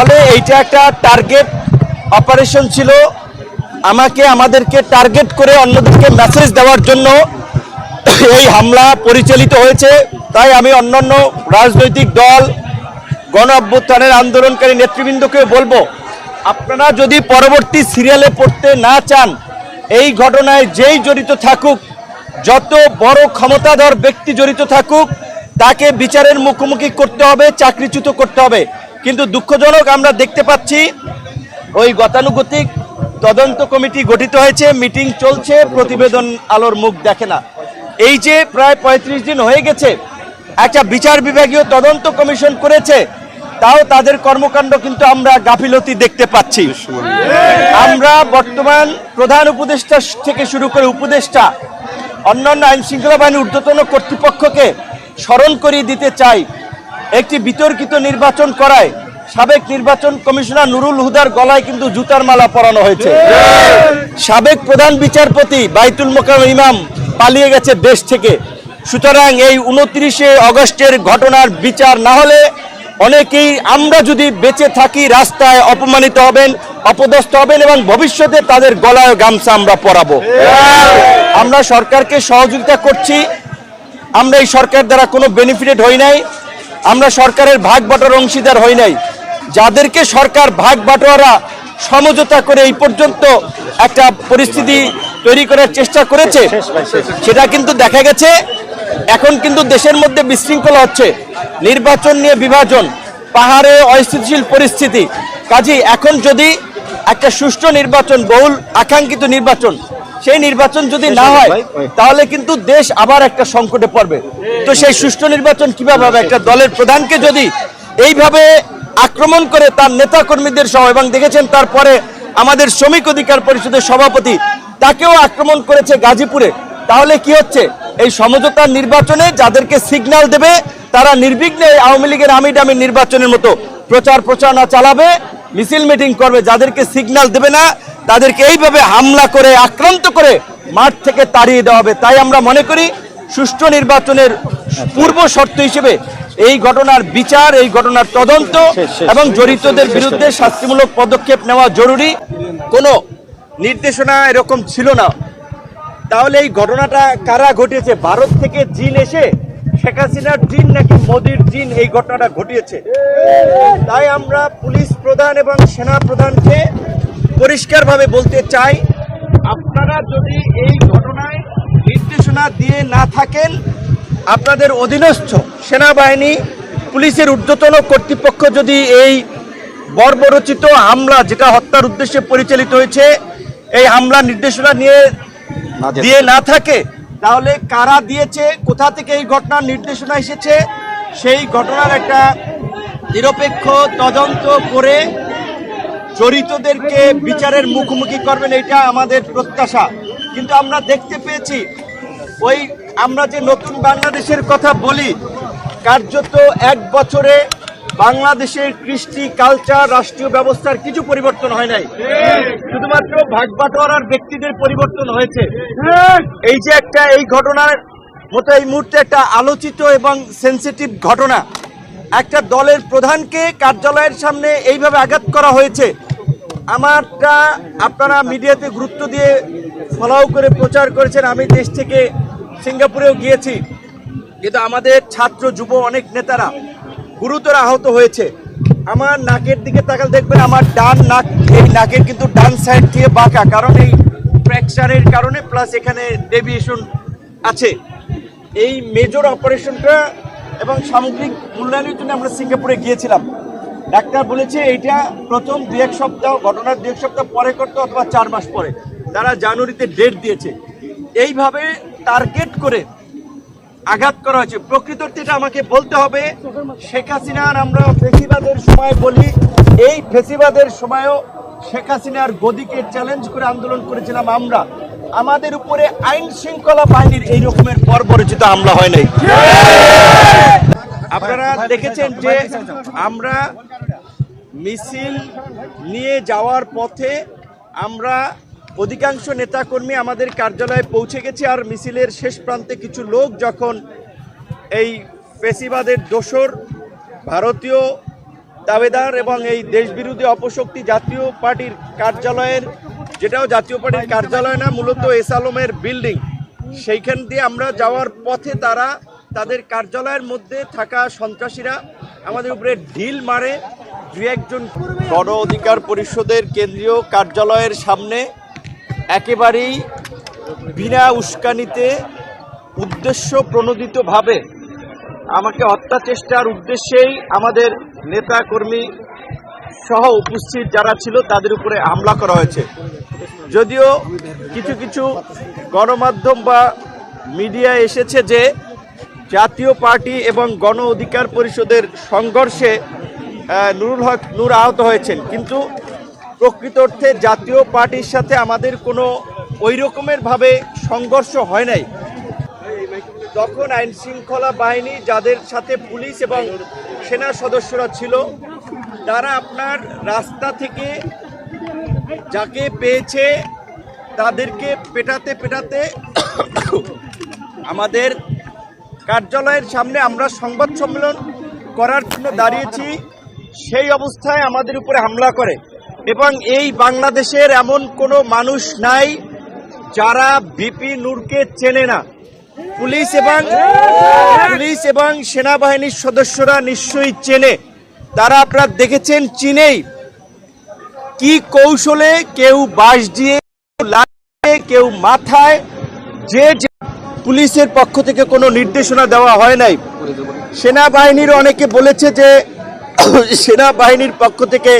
তাহলে এইটা একটা টার্গেট অপারেশন ছিল। আমাকে, আমাদেরকে টার্গেট করে অন্যদেরকে মেসেজ দেওয়ার জন্য এই হামলা পরিচালিত হয়েছে। তাই আমি অন্যান্য রাজনৈতিক দল, গণ অভ্যুত্থানের আন্দোলনকারী নেতৃবৃন্দকে বলব, আপনারা যদি পরবর্তী সিরিয়ালে পড়তে না চান, এই ঘটনায় যেই জড়িত থাকুক, যত বড় ক্ষমতাধর ব্যক্তি জড়িত থাকুক, তাকে বিচারের মুখোমুখি করতে হবে, চাকরিচ্যুত করতে হবে। কিন্তু দুঃখজনক আমরা দেখতে পাচ্ছি ওই গতানুগতিক তদন্ত কমিটি গঠিত হয়েছে, মিটিং চলছে, প্রতিবেদন আলোর মুখ দেখে না। এই যে প্রায় পঁয়ত্রিশ দিন হয়ে গেছে, একটা বিচার বিভাগীয় তদন্ত কমিশন করেছে, তাও তাদের কর্মকাণ্ড কিন্তু আমরা গাফিলতি দেখতে পাচ্ছি। আমরা বর্তমান প্রধান উপদেষ্টা থেকে শুরু করে উপদেষ্টা, অন্যান্য আইন শৃঙ্খলা বাহিনীর ঊর্ধ্বতন কর্তৃপক্ষকে স্মরণ করিয়ে দিতে চাই। একটি বিতর্কিত নির্বাচন করায় সাবেক নির্বাচন কমিশনার নুরুল হুদার গলায় কিন্তু জুতার মালা পরানো হয়েছে। সাবেক প্রধান বিচারপতি বাইতুল মোকাম ইমাম পালিয়ে গেছে দেশ থেকে। সুতরাং এই উনত্রিশে অগস্টের ঘটনার বিচার না হলে অনেকেই আমরা যদি বেঁচে থাকি, রাস্তায় অপমানিত হবেন, অপদস্থ হবেন এবং ভবিষ্যতে তাদের গলায় গামছা আমরা পরাবো। আমরা সরকারকে সহযোগিতা করছি। আমরা এই সরকার দ্বারা কোনো বেনিফিটেড হই নাই। আমরা সরকারের ভাগ বাটোয়ার অংশীদার হই নাই। যাদেরকে সরকার ভাগ বাটোয়ারা সমঝোতা করে এই পর্যন্ত একটা পরিস্থিতি তৈরি করার চেষ্টা করেছে, সেটা কিন্তু দেখা গেছে। এখন কিন্তু দেশের মধ্যে বিশৃঙ্খলা হচ্ছে। নির্বাচন নিয়ে বিভাজন, পাহাড়ে অস্থিতিশীল পরিস্থিতি। কাজেই এখন যদি একটা সুষ্ঠু নির্বাচন, বহুল আকাঙ্ক্ষিত নির্বাচন সেই নির্বাচন যদি না হয় তাহলে কিন্তু দেশ আবার একটা সংকটে পড়বে। তো সেই সুষ্ঠু নির্বাচন কীভাবে হবে? একটা দলের প্রধানকে যদি এইভাবে আক্রমণ করে তার নেতা কর্মীদের সহ এবং দেখেছেন তারপরে আমাদের শ্রমিক অধিকার পরিষদের সভাপতি তাকেও আক্রমণ করেছে গাজীপুরে তাহলে কি হচ্ছে? এই সমঝোতার নির্বাচনে যাদেরকে সিগন্যাল দেবে তারা নির্বিঘ্নে আওয়ামী লীগের আমি ডামি নির্বাচনের মতো প্রচার প্রচারণা চালাবে মিছিল মিটিং করবে যাদেরকে সিগন্যাল দেবে না তাদেরকে এইভাবে হামলা করে, আক্রান্ত করে মাঠ থেকে তাড়িয়ে দেওয়া হবে। তাই আমরা মনে করি সুষ্ঠু নির্বাচনের পূর্ব শর্ত হিসেবে এই ঘটনার বিচার, এই ঘটনার তদন্ত এবং জড়িতদের বিরুদ্ধে শাস্তিমূলক পদক্ষেপ নেওয়া জরুরি। কোনো নির্দেশনা এরকম ছিল না। তাহলে এই ঘটনাটা কারা ঘটিয়েছে? ভারত থেকে জিন এসে শেখ হাসিনার জিন নাকি মোদির জিন এই ঘটনাটা ঘটিয়েছে? তাই আমরা পুলিশ প্রধান এবং সেনা প্রধানকে পরিষ্কারভাবে বলতে চাই আপনারা যদি এই ঘটনায় নির্দেশনা দিয়ে না থাকেন আপনাদের অধীনস্থ সেনাবাহিনী পুলিশের ঊর্ধ্বতন কর্তৃপক্ষ যদি এই বর্বরচিত হামলা যেটা হত্যার উদ্দেশ্যে পরিচালিত হয়েছে এই হামলা নির্দেশনা নিয়ে দিয়ে না থাকে তাহলে কারা দিয়েছে কোথা থেকে এই ঘটনার নির্দেশনা এসেছে সেই ঘটনার একটা নিরপেক্ষ তদন্ত করে জড়িতদেরকে বিচারের মুখোমুখি করবেন, এটা আমাদের প্রত্যাশা। কিন্তু আমরা দেখতে পেয়েছি, ওই আমরা যে নতুন বাংলাদেশের কথা বলি, কার্যত এক বছরে বাংলাদেশের কৃষ্টি, কালচার, রাষ্ট্রীয় ব্যবস্থার কিছু পরিবর্তন হয় নাই। শুধুমাত্র ভাগ বাটোয়ারার ব্যক্তিদের পরিবর্তন হয়েছে। এই যে একটা, এই ঘটনার মতো এই মুহূর্তে একটা আলোচিত এবং সেন্সিটিভ ঘটনা। একটা দলের প্রধানকে কার্যালয়ের সামনে এইভাবে আঘাত করা হয়েছে। আমারটা আপনারা মিডিয়াতে গুরুত্ব দিয়ে ফলো করে প্রচার করেছেন। আমি দেশ থেকে সিঙ্গাপুরেও গিয়েছি। কিন্তু আমাদের ছাত্র, যুব অনেক নেতারা গুরুতর আহত হয়েছে। আমার নাকের দিকে তাকাল দেখবেন আমার ডান নাক, এই নাকের কিন্তু ডান সাইড দিয়ে বাঁকা। কারণ এই ফ্র্যাকচারের কারণে প্লাস এখানে ডেভিয়েশন আছে। এই মেজর অপারেশনটা এবং সামগ্রিক মূল্যায়নের জন্য আমরা সিঙ্গাপুরে গিয়েছিলাম। ডাক্তার বলেছে এইটা প্রথম দু এক সপ্তাহ ঘটনার দু এক সপ্তাহ পরে করতে অথবা চার মাস পরে। তারা জানুয়ারিতে ডেট দিয়েছে। এইভাবে টার্গেট করে আঘাত করা হয়েছে। প্রকৃততে এটা আমাকে বলতে হবে শেখ হাসিনার আমরা ফেসিবাদের সময় বলি এই ফেসিবাদের সময়ও শেখ হাসিনার গদিকে চ্যালেঞ্জ করে আন্দোলন করেছিলাম আমরা। আমাদের উপরে আইন শৃঙ্খলা বাহিনীর এই রকমের বর্বরচিত হামলা হয় নাই। আপনারা দেখেছেন যে আমরা মিছিল নিয়ে যাওয়ার পথে আমরা অধিকাংশ নেতাকর্মী আমাদের কার্যালয়ে পৌঁছে গেছি আর মিছিলের শেষ প্রান্তে কিছু লোক যখন এই ফেসিবাদের দোসর, ভারতীয় দাবেদার এবং এই দেশবিরোধী অপশক্তি জাতীয় পার্টির কার্যালয়ের, যেটাও জাতীয় পার্টির কার্যালয় না, মূলত এস আলমের বিল্ডিং, সেইখান দিয়ে আমরা যাওয়ার পথে তারা তাদের কার্যালয়ের মধ্যে থাকা সন্ত্রাসীরা আমাদের উপরে ঢিল মারে দু একজন গণ অধিকার পরিষদের কেন্দ্রীয় কার্যালয়ের সামনে একেবারেই বিনা উস্কানিতে উদ্দেশ্য প্রণোদিতভাবে আমাকে হত্যা চেষ্টার উদ্দেশ্যেই আমাদের নেতা কর্মী সহ উপস্থিত যারা ছিল তাদের উপরে হামলা করা হয়েছে। যদিও কিছু কিছু গণমাধ্যম বা মিডিয়া এসেছে যে জাতীয় পার্টি এবং গণ অধিকার পরিষদের সংঘর্ষে নুরুল হক নূর আহত হয়েছেন। কিন্তু প্রকৃত অর্থে জাতীয় পার্টির সাথে আমাদের কোনো ওই রকমেরভাবে সংঘর্ষ হয় নাই। তখন আইন শৃঙ্খলা বাহিনী যাদের সাথে পুলিশ এবং সেনা সদস্যরা ছিল, তারা আপনার রাস্তা থেকে যাকে পেয়েছে তাদেরকে পেটাতে পেটাতে আমাদের কার্যালয়ের সামনে আমরা সংবাদ সম্মেলন করার জন্য দাঁড়িয়েছি। সেই অবস্থায় আমাদের উপরে হামলা করে। এবং এই বাংলাদেশের এমন কোনো মানুষ নাই যারা বিপি নূরকে চেনে না। পুলিশ এবং পুলিশ এবং সেনাবাহিনীর সদস্যরা নিশ্চয়ই চেনে। তারা আপনারা দেখেছেন চিনেই কি কৌশলে কেউ বাঁশ দিয়ে, কেউ মাথায় যে পুলিশের পক্ষ থেকে কোনো নির্দেশনা দেওয়া হয় নাই। সেনাবাহিনীর অনেকে বলেছে যে সেনাবাহিনীর পক্ষ থেকে